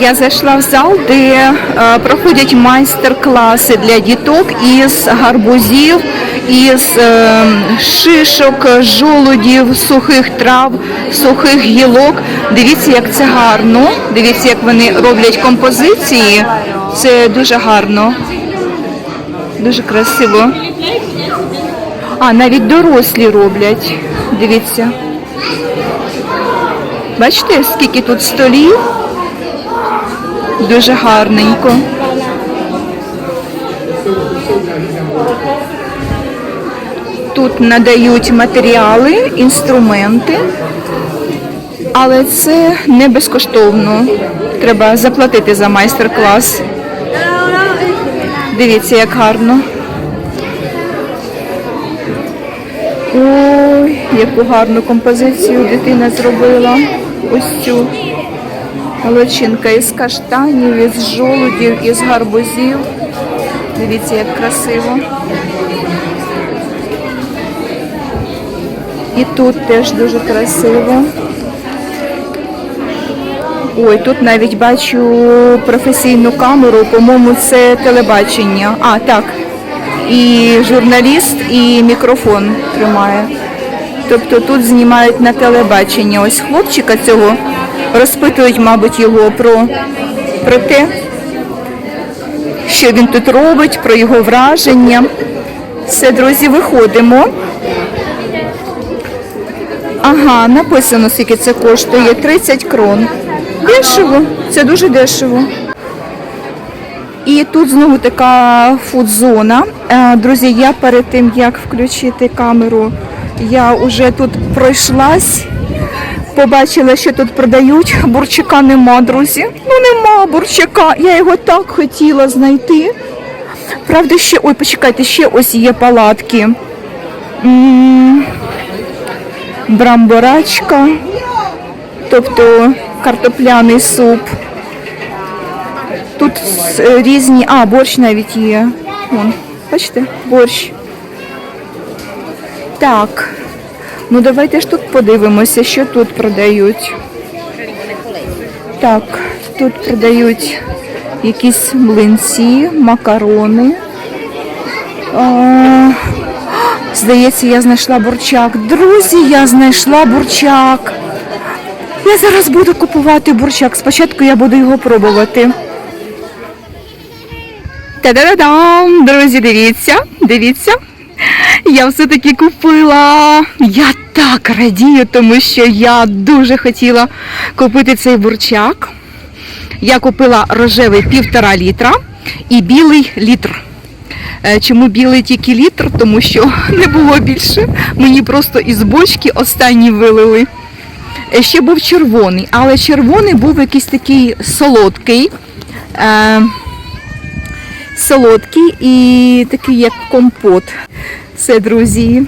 Я зайшла в зал, де е, проходять майстер-класи для діток із гарбузів, із е, шишок, жолудів, сухих трав, сухих гілок. Дивіться, як це гарно. Дивіться, як вони роблять композиції. Це дуже гарно. Дуже красиво. А, навіть дорослі роблять. Дивіться. Бачите, скільки тут столів? Дуже гарненько. Тут надають матеріали, інструменти, але це не безкоштовно. Треба заплатити за майстер-клас. Дивіться, як гарно. Ой, яку гарну композицію дитина зробила. Ось цю. Молодчинка із каштанів, із жолудів, із гарбузів. Дивіться, як красиво. І тут теж дуже красиво. Ой, тут навіть бачу професійну камеру, по-моєму, це телебачення. А, так. І журналіст, і мікрофон тримає. Тобто тут знімають на телебачення. Ось хлопчика цього розпитують, мабуть, його про, про те, що він тут робить, про його враження. Все, друзі, виходимо. Ага, написано, скільки це коштує. 30 крон. Дешево, це дуже дешево. І тут знову така фудзона. Е, Друзі, я перед тим, як включити камеру, я вже тут пройшлась. Побачила, що тут продають. Бурчака нема, друзі. Ну нема бурчака. Я його так хотіла знайти. Правда, ще. Ой, почекайте, ще ось є палатки. М, Брамборачка, тобто картопляний суп. Тут е, різні. А, борщ навіть є. Вон, бачите, борщ. Так. Ну давайте ж тут подивимося, що тут продають. Так, тут продають якісь млинці, макарони. А, здається, я знайшла бурчак. Друзі, я знайшла бурчак. Я зараз буду купувати бурчак. Спочатку я буду його пробувати. Та-да-да-дам! Друзі, дивіться, дивіться. Я все-таки купила. Я так радію, тому що я дуже хотіла купити цей бурчак. Я купила рожевий півтора літра і білий літр. Е, Чому білий тільки літр? Тому що не було більше. Мені просто із бочки останній вилили. Е, Ще був червоний, але червоний був якийсь такий солодкий. Е, солодкий і такий як компот. Все, друзі,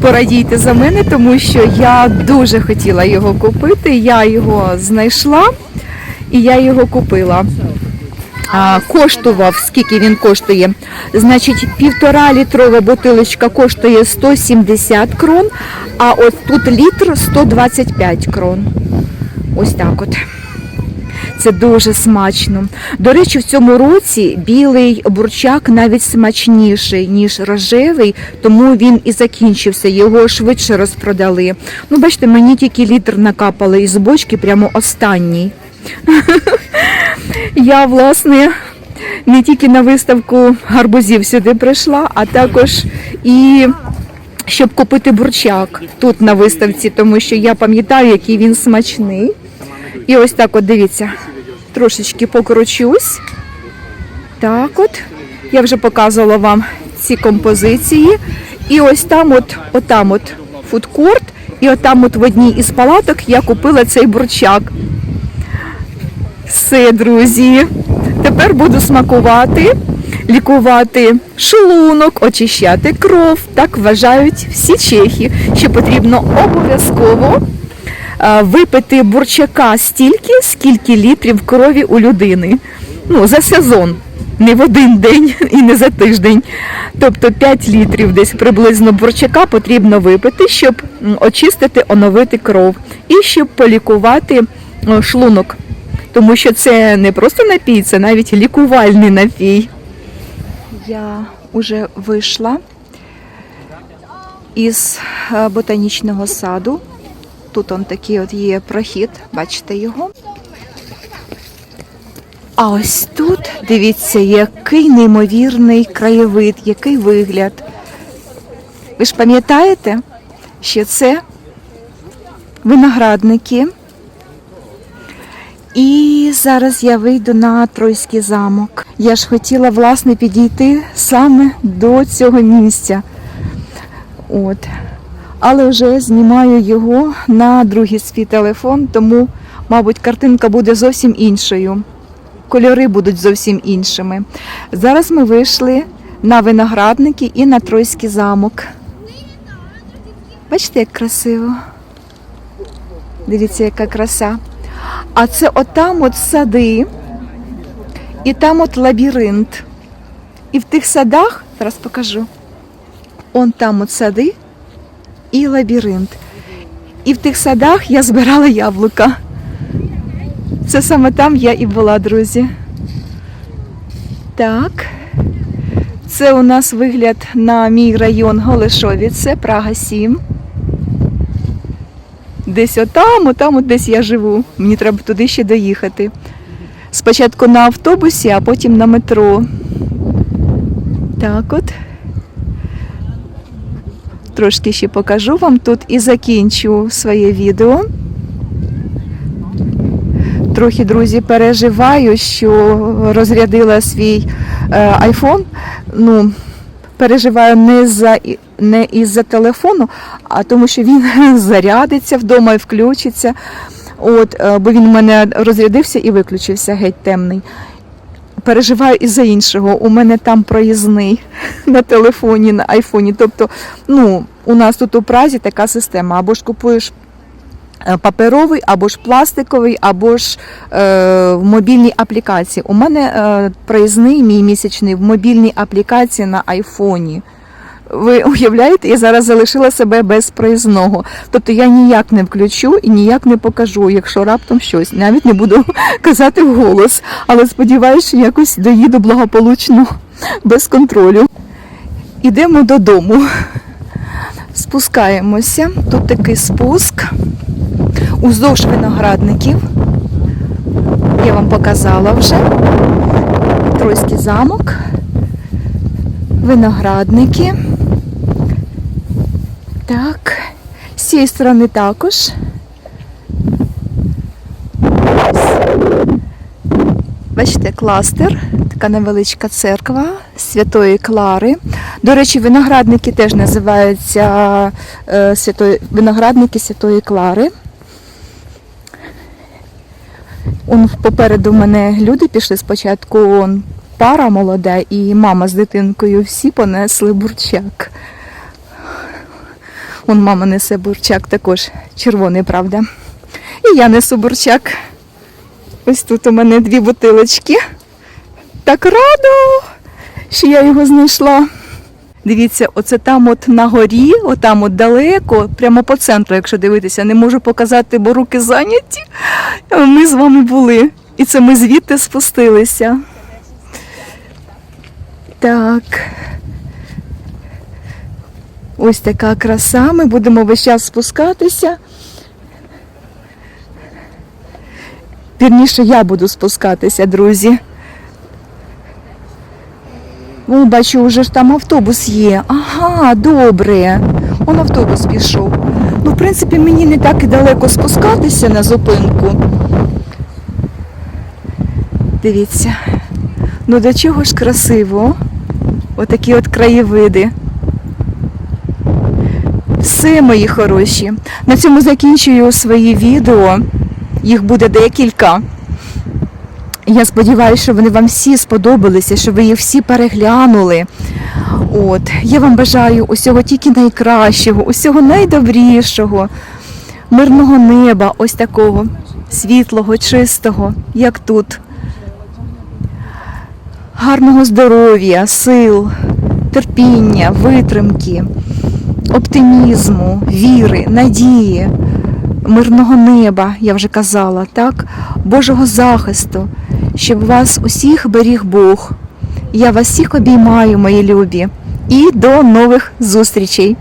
порадійте за мене, тому що я дуже хотіла його купити. Я його знайшла і я його купила. А, коштував, скільки він коштує. Значить, півтора літрова бутилочка коштує 170 крон, а от тут літр 125 крон. Ось так от. Це дуже смачно. До речі, в цьому році білий бурчак навіть смачніший, ніж рожевий, тому він і закінчився, його швидше розпродали. Ну, бачите, мені тільки літр накапали із бочки, прямо останній. Я, власне, не тільки на виставку гарбузів сюди прийшла, а також і щоб купити бурчак тут на виставці, тому що я пам'ятаю, який він смачний. І ось так от дивіться, трошечки покручусь. Так от. Я вже показувала вам ці композиції. І ось там от, отам от фудкорт, і отам от в одній із палаток я купила цей бурчак. Все, друзі. Тепер буду смакувати, лікувати шлунок, очищати кров. Так вважають всі чехи, що потрібно обов'язково випити бурчака стільки, скільки літрів крові у людини. Ну, за сезон. Не в один день і не за тиждень. Тобто 5 літрів десь приблизно бурчака потрібно випити, щоб очистити, оновити кров і щоб полікувати е, шлунок. тому що це не просто напій, це навіть лікувальний напій. Я вже вийшла із е, ботанічного саду. Тут он такий от є прохід, бачите його. А ось тут, дивіться, який неймовірний краєвид, який вигляд. Ви ж пам'ятаєте, що це виноградники. І зараз я вийду на Тройський замок. Я ж хотіла, власне, підійти саме до цього місця. От. Але вже знімаю його на другий свій телефон, тому, мабуть, картинка буде зовсім іншою. Кольори будуть зовсім іншими. Зараз ми вийшли на виноградники і на Тройський замок. Бачите, як красиво. Дивіться, яка краса. А це отам от сади, і там от лабіринт. І в тих садах, зараз покажу. Он там от сади і лабіринт. І в тих садах я збирала яблука. Це саме там я і була, друзі. Так. Це у нас вигляд на мій район Голешовіце, Прага 7. Десь отам, отам, от десь я живу. Мені треба туди ще доїхати. Спочатку на автобусі, а потім на метро. Так от. Трошки ще покажу вам тут і закінчу своє відео. Трохи, друзі, переживаю, що розрядила свій е. Ну, переживаю не за не із-за телефону, а тому, що він зарядиться вдома і включиться. От, е, бо він у мене розрядився і виключився геть темний. Переживаю із-за іншого. У мене там проїзний на телефоні, на айфоні. Тобто, ну, у нас тут у Празі така система. Або ж купуєш е, паперовий, або ж пластиковий, або ж е, в мобільній аплікації. У мене е, проїзний мій місячний в мобільній аплікації на айфоні. Ви уявляєте, я зараз залишила себе без проїзного. Тобто я ніяк не включу і ніяк не покажу, якщо раптом щось. Навіть не буду казати вголос, але сподіваюся, що якось доїду благополучно без контролю. Ідемо додому. Спускаємося. Тут такий спуск уздовж виноградників. Я вам показала вже. Тройський замок, виноградники. Так, з цієї сторони також. Бачите, кластер, така невеличка церква Святої Клари. До речі, виноградники теж називаються е, святої, виноградники Святої Клари. Он попереду мене люди пішли спочатку он, пара молода і мама з дитинкою. Всі понесли бурчак. Он мама несе бурчак також червоний, правда. І я несу бурчак. Ось тут у мене дві бутилочки. Так радо, що я його знайшла. Дивіться, оце там от на горі, отам от далеко, прямо по центру, якщо дивитися, не можу показати, бо руки зайняті. Ми з вами були. І це ми звідти спустилися. Так. Ось така краса. Ми будемо весь час спускатися. Вірніше, я буду спускатися, друзі. О, бачу, вже ж там автобус є. Ага, добре. Он автобус пішов. Ну, в принципі, мені не так і далеко спускатися на зупинку. Дивіться. Ну до чого ж красиво. Отакі от краєвиди. Все, мої хороші. На цьому закінчую свої відео. Їх буде декілька. Я сподіваюся, що вони вам всі сподобалися, що ви їх всі переглянули. От, я вам бажаю усього тільки найкращого, усього найдобрішого, мирного неба, ось такого світлого, чистого, як тут. Гарного здоров'я, сил, терпіння, витримки, оптимізму, віри, надії. мирного неба, я вже казала, так, Божого захисту, щоб вас усіх беріг Бог. Я вас всіх обіймаю, мої любі, і до нових зустрічей!